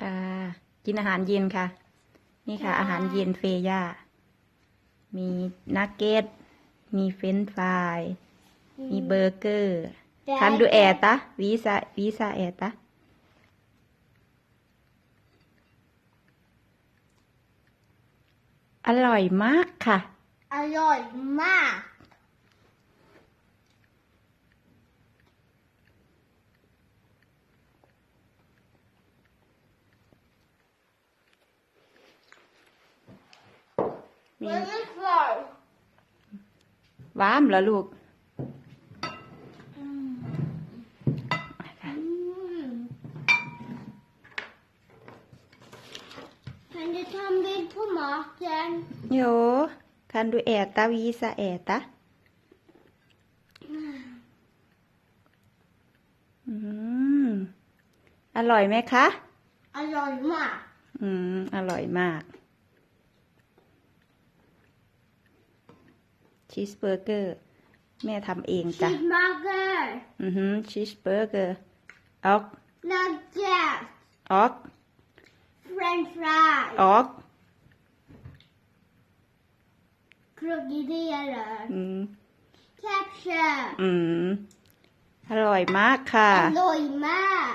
ค่ะ กินอาหารเย็นค่ะ นี่ค่ะ อาหารเย็นเฟย่า มีนักเก็ต มีเฟรนช์ฟราย มีเบอร์เกอร์คันดูแอร์ตะวีซาวีซาแอร์ตะอร่อยมากค่ะ อร่อยมาก มีมันไม่กรอบว้ามเหรอลูกอืม kan du ta en bild på maten? โยคันดูแอร์ตะวีซาแอร์ตะอืม อร่อยไหมคะ อร่อยมาก อืม อร่อยมาก ชีสเบอร์เกอร์ แม่ทำเองจ้ะ Cheeseburger, อือฮึชีสเบอร์เกอร์ออก nugget, ออก french fries, ออก krokodiler, อืม ketchup. อืม อร่อยมากค่ะ อร่อยมาก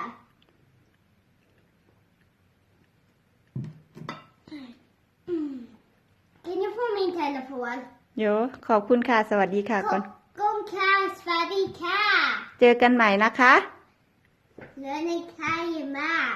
Kan jag få min telefon? โยขอบคุณค่ะ สวัสดีค่ะก่อน Kom Klas, färdig Klas. เจอกันใหม่นะคะ Lönen kan ju med.